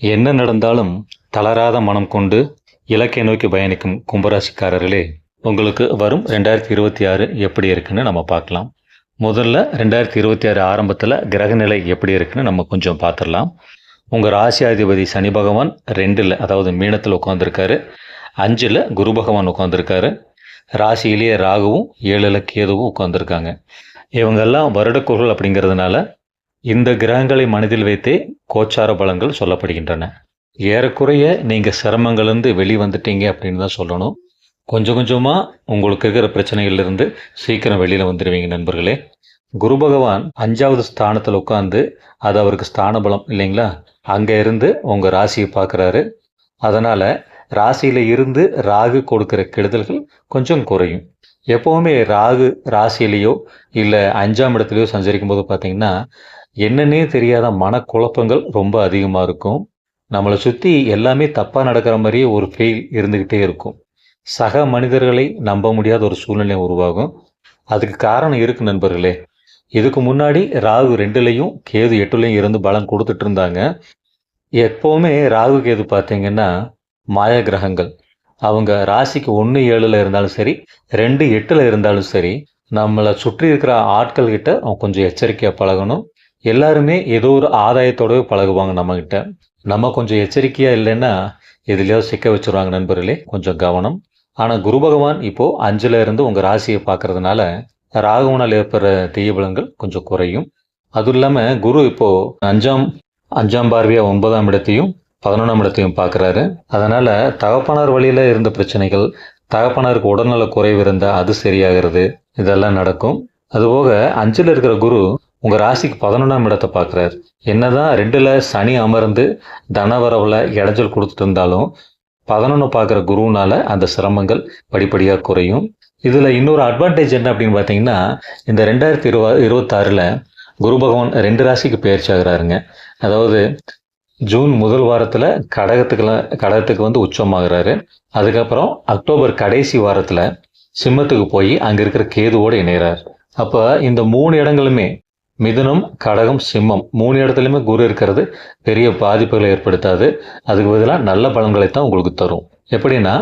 என்ன நடந்தாலும் தளராத மனம் கொண்டு இலக்கை நோக்கி பயணிக்கும் கும்பராசிக்காரர்களே உங்களுக்கு வரும் ரெண்டாயிரத்தி இருபத்தி ஆறு எப்படி இருக்குன்னு நம்ம பார்க்கலாம். முதல்ல ரெண்டாயிரத்தி இருபத்தி ஆறு ஆரம்பத்தில் கிரகநிலை எப்படி இருக்குன்னு நம்ம கொஞ்சம் பார்த்துடலாம். உங்கள் ராசியாதிபதி சனி பகவான் ரெண்டில் அதாவது மீனத்தில் உட்காந்துருக்காரு அஞ்சில் குரு பகவான் உட்காந்துருக்காரு ராசியிலேயே ராகுவும் ஏழில் கேதுவும் உட்காந்துருக்காங்க இவங்கெல்லாம் வருடக்குறள் அப்படிங்கிறதுனால இந்த கிரகங்களை மனதில் வைத்தே கோச்சார பலங்கள் சொல்லப்படுகின்றன. ஏறக்குறைய நீங்கள் சிரமங்கள்லேருந்து வெளிவந்துட்டீங்க அப்படின்னு தான் சொல்லணும். கொஞ்சம் கொஞ்சமாக உங்களுக்கு இருக்கிற பிரச்சனைகள்லேருந்து சீக்கிரம் வெளியில் வந்துடுவீங்க நண்பர்களே. குரு பகவான் அஞ்சாவது ஸ்தானத்தில் உட்காந்து அது அவருக்கு ஸ்தான பலம் இல்லைங்களா? அங்கே இருந்து உங்கள் ராசியை பார்க்குறாரு. அதனால் ராசியில் இருந்து ராகு கொடுக்குற கெடுதல்கள் கொஞ்சம் குறையும். எப்போவுமே ராகு ராசியிலேயோ இல்லை அஞ்சாம் இடத்துலையோ சஞ்சரிக்கும் போது பார்த்தீங்கன்னா என்னன்னே தெரியாத மனக்குழப்பங்கள் ரொம்ப அதிகமாக இருக்கும். நம்மளை சுற்றி எல்லாமே தப்பாக நடக்கிற மாதிரியே ஒரு ஃபீல் இருந்துக்கிட்டே இருக்கும். சக மனிதர்களை நம்ப முடியாத ஒரு சூழ்நிலை உருவாகும். அதுக்கு காரணம் இருக்கு நண்பர்களே. இதுக்கு முன்னாடி ராகு ரெண்டுலேயும் கேது எட்டுலையும் இருந்து பலன் கொடுத்துட்டு இருந்தாங்க. எப்போவுமே ராகு கேது பார்த்தீங்கன்னா மாய கிரகங்கள். அவங்க ராசிக்கு ஒன்று ஏழில் இருந்தாலும் சரி ரெண்டு எட்டில் இருந்தாலும் சரி நம்மளை சுற்றி இருக்கிற ஆட்கள் கிட்ட அவங்க கொஞ்சம் எச்சரிக்கையாக பழகணும். எல்லாருமே ஏதோ ஒரு ஆதாயத்தோடவே பழகுவாங்க நம்மக்கிட்ட நம்ம கொஞ்சம் எச்சரிக்கையாக இல்லைன்னா எதுலையோ சிக்க வச்சுருவாங்க நண்பர்களே கொஞ்சம் கவனம். ஆனால் குரு பகவான் இப்போது அஞ்சில் இருந்து உங்கள் ராசியை பார்க்கறதுனால ராகவனால் ஏற்படுற தீயபலங்கள் கொஞ்சம் குறையும். அதுவும் இல்லாமல் குரு இப்போது அஞ்சாம் அஞ்சாம் பார்வையாக ஒன்பதாம் இடத்தையும் பதினொன்றாம் இடத்தையும் பார்க்குறாரு. அதனால் தகப்பனார் வழியில் இருந்த பிரச்சனைகள் தகப்பனாருக்கு உடல்நல குறைவு இருந்தால் அது சரியாகிறது இதெல்லாம் நடக்கும். அதுபோக அஞ்சில் இருக்கிற குரு உங்கள் ராசிக்கு பதினொன்றாம் இடத்தை பார்க்குறாரு. என்னதான் ரெண்டில் சனி அமர்ந்து தனவரவில் இடைஞ்சல் கொடுத்துட்டு இருந்தாலும் பதினொன்று பார்க்குற குருவினால அந்த சிரமங்கள் படிப்படியாக குறையும். இதில் இன்னொரு அட்வான்டேஜ் என்ன அப்படின்னு பார்த்தீங்கன்னா இந்த ரெண்டாயிரத்தி இருப இருபத்தாறில் குரு பகவான் ரெண்டு ராசிக்கு பயிற்சி ஆகுறாருங்க. அதாவது ஜூன் முதல் வாரத்தில் கடகத்துக்குலாம் கடகத்துக்கு வந்து உச்சமாகிறாரு. அதுக்கப்புறம் அக்டோபர் கடைசி வாரத்தில் சிம்மத்துக்கு போய் அங்கே இருக்கிற கேதுவோடு இணைகிறார் அப்போ இந்த மூணு இடங்களுமே மிதுனம் கடகம் சிம்மம் மூணு இடத்துலையுமே குரு இருக்கிறது. பெரிய பாதிப்புகளை ஏற்படுத்தாது. அதுக்கு பதிலாக நல்ல பலன்களை தான் உங்களுக்கு தரும். எப்படின்னா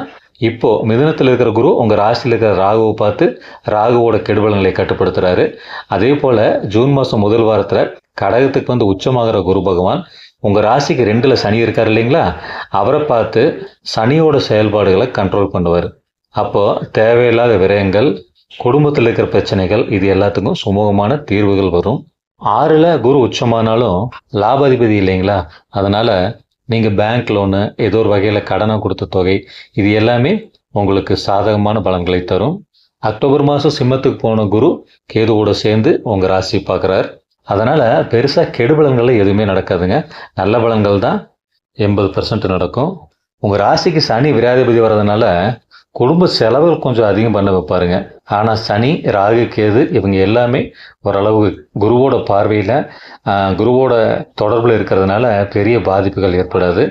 இப்போ மிதுனத்தில் இருக்கிற குரு உங்கள் ராசியில் இருக்கிற ராகுவை பார்த்து ராகுவோட கெடுபலங்களை கட்டுப்படுத்துறாரு. அதே போல் ஜூன் மாதம் முதல் வாரத்தில் கடகத்துக்கு வந்து உச்சமாகிற குரு பகவான் உங்கள் ராசிக்கு ரெண்டில் சனி இருக்கார் இல்லைங்களா? அவரை பார்த்து சனியோட செயல்பாடுகளை கண்ட்ரோல் பண்ணுவார். அப்போது தேவையில்லாத விரயங்கள் குடும்பத்தில் இருக்கிற பிரச்சனைகள் இது எல்லாத்துக்கும் சுமூகமான தீர்வுகள் வரும். ஆறில் குரு உச்சமானாலும் லாபாதிபதி இல்லைங்களா? அதனால் நீங்கள் பேங்க் லோனு ஏதோ ஒரு வகையில் கடனை கொடுத்த தொகை இது எல்லாமே உங்களுக்கு சாதகமான பலன்களை தரும். அக்டோபர் மாதம் சிம்மத்துக்கு போன குரு கேதுவோட சேர்ந்து உங்கள் ராசி பார்க்குறார். அதனால் பெருசாக கெடுபலன்கள் எதுவுமே நடக்காதுங்க. நல்ல பலன்கள் தான் எண்பது பர்சன்ட் நடக்கும். உங்கள் ராசிக்கு சனி விராதிபதி வர்றதுனால குடும்ப செலவுகள் கொஞ்சம் அதிகம் பண்ண வைப்பாருங்க. ஆனால் சனி ராகு கேது இவங்க எல்லாமே ஓரளவு குருவோட பார்வையில் குருவோட தொடர்பில் இருக்கிறதுனால பெரிய பாதிப்புகள் ஏற்படாது.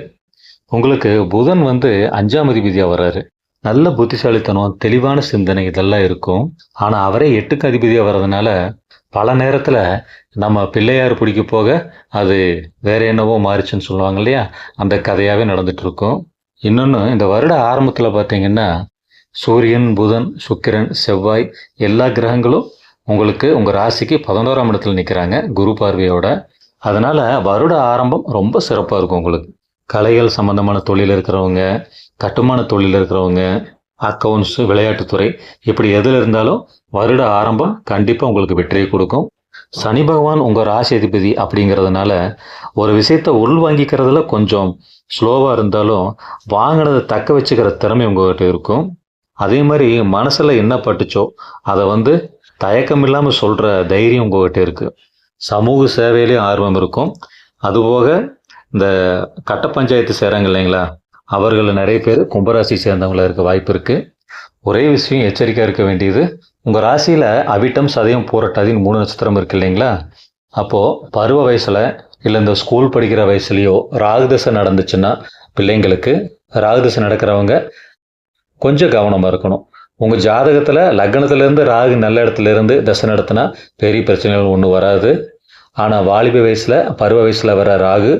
உங்களுக்கு புதன் வந்து அஞ்சாம் அதிபதியாக வர்றாரு. நல்ல புத்திசாலித்தனம் தெளிவான சிந்தனை இதெல்லாம் இருக்கும். ஆனால் அவரே எட்டுக்கு அதிபதியாக வர்றதுனால பல நேரத்தில் நம்ம பிள்ளையார் பிடிக்க போக அது வேற என்னவோ மாறிச்சுன்னு சொல்லுவாங்க இல்லையா? அந்த கதையாகவே நடந்துட்டு இருக்கும். இன்னொன்று இந்த வருட ஆரம்பத்தில் பார்த்தீங்கன்னா சூரியன் புதன் சுக்கிரன் செவ்வாய் எல்லா கிரகங்களும் உங்களுக்கு உங்கள் ராசிக்கு பதினோராம் இடத்துல நிற்கிறாங்க குரு பார்வையோட. அதனால் வருட ஆரம்பம் ரொம்ப சிறப்பாக இருக்கும் உங்களுக்கு. கலைகள் சம்மந்தமான தொழில் இருக்கிறவங்க கட்டுமான தொழில் இருக்கிறவங்க அக்கௌண்ட்ஸ் விளையாட்டுத்துறை இப்படி எதில் இருந்தாலும் வருட ஆரம்பம் கண்டிப்பாக உங்களுக்கு வெற்றியை கொடுக்கும். சனி பகவான் உங்கள் ராசி அதிபதி அப்படிங்கிறதுனால ஒரு விஷயத்தை உள்வாங்கிக்கிறதுல கொஞ்சம் ஸ்லோவாக இருந்தாலும் வாங்கினதை தக்க வச்சுக்கிற திறமை உங்கள்கிட்ட இருக்கும். அதே மாதிரி மனசில் என்ன பட்டுச்சோ அதை வந்து தயக்கம் இல்லாமல் சொல்கிற தைரியம் உங்கள்கிட்ட இருக்குது சமூக சேவையிலையும் ஆர்வம் இருக்கும். அதுபோக இந்த கட்ட பஞ்சாயத்து சேராங்க இல்லைங்களா? அவர்கள் நிறைய பேர் கும்பராசி சேர்ந்தவங்களா இருக்க வாய்ப்பு இருக்குது ஒரே விஷயம் எச்சரிக்கையாக இருக்க வேண்டியது உங்கள் ராசியில் அவிட்டம் சதயம் பூரட்டாதின்னு மூணு நட்சத்திரம் இருக்கு இல்லைங்களா? அப்போது பருவ வயசில் இல்லை இந்த ஸ்கூல் படிக்கிற வயசுலேயோ ராகுதசை நடந்துச்சுன்னா பிள்ளைங்களுக்கு ராகுதசை நடக்கிறவங்க கொஞ்சம் கவனமாக இருக்கணும். உங்கள் ஜாதகத்தில் லக்னத்திலேருந்து ராகு நல்ல இடத்துல இருந்து தசை நடத்தினா பெரிய பிரச்சனைகள் ஒன்றும் வராது. ஆனால் வாலிப வயசில் பருவ வயசில் வர ராகு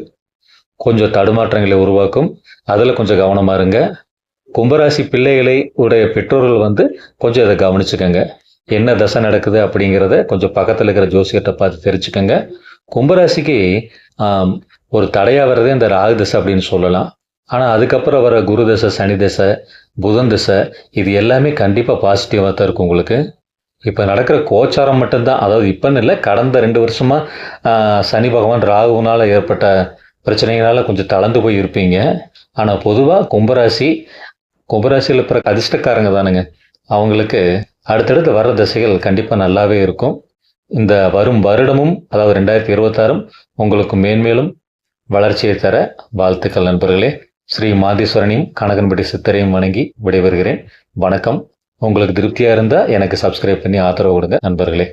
கொஞ்சம் தடுமாற்றங்களை உருவாக்கும். அதில் கொஞ்சம் கவனமாக இருங்க. கும்பராசி பிள்ளைகளை உடைய பெற்றோர்கள் வந்து கொஞ்சம் இதை கவனிச்சுக்கோங்க. என்ன தசை நடக்குது அப்படிங்கிறத கொஞ்சம் பக்கத்தில் இருக்கிற ஜோசியர்கிட்ட பார்த்து தெரிஞ்சுக்கோங்க. கும்பராசிக்கு ஒரு தடையாக வர்றதே இந்த ராகு தசை அப்படின்னு சொல்லலாம். ஆனால் அதுக்கப்புறம் வர குரு தசை சனி தசை புதன் தசை இது எல்லாமே கண்டிப்பாக பாசிட்டிவாக தான் இருக்கும் உங்களுக்கு. இப்போ நடக்கிற கோச்சாரம் மட்டும்தான். அதாவது இப்போன்னு இல்லை கடந்த ரெண்டு வருஷமாக சனி பகவான் ராகுனால் ஏற்பட்ட பிரச்சனைகளால் கொஞ்சம் தளர்ந்து போய் இருப்பீங்க. ஆனால் பொதுவாக கும்பராசி கும்பராசியில் பிற அதிர்ஷ்டக்காரங்க தானுங்க. அவங்களுக்கு அடுத்தடுத்து வர திசைகள் கண்டிப்பாக நல்லாவே இருக்கும். இந்த வரும் வருடமும் அதாவது ரெண்டாயிரத்தி இருபத்தாறும் உங்களுக்கு மேன்மேலும் வளர்ச்சியை தர வாழ்த்துக்கள் நண்பர்களே. ஸ்ரீ மாதீஸ்வரனையும் கனகன்படி சித்தரையும் வணங்கி விடைபெறுகிறேன். வணக்கம். உங்களுக்கு திருப்தியாக இருந்தால் எனக்கு சப்ஸ்கிரைப் பண்ணி ஆதரவு கொடுங்க நண்பர்களே.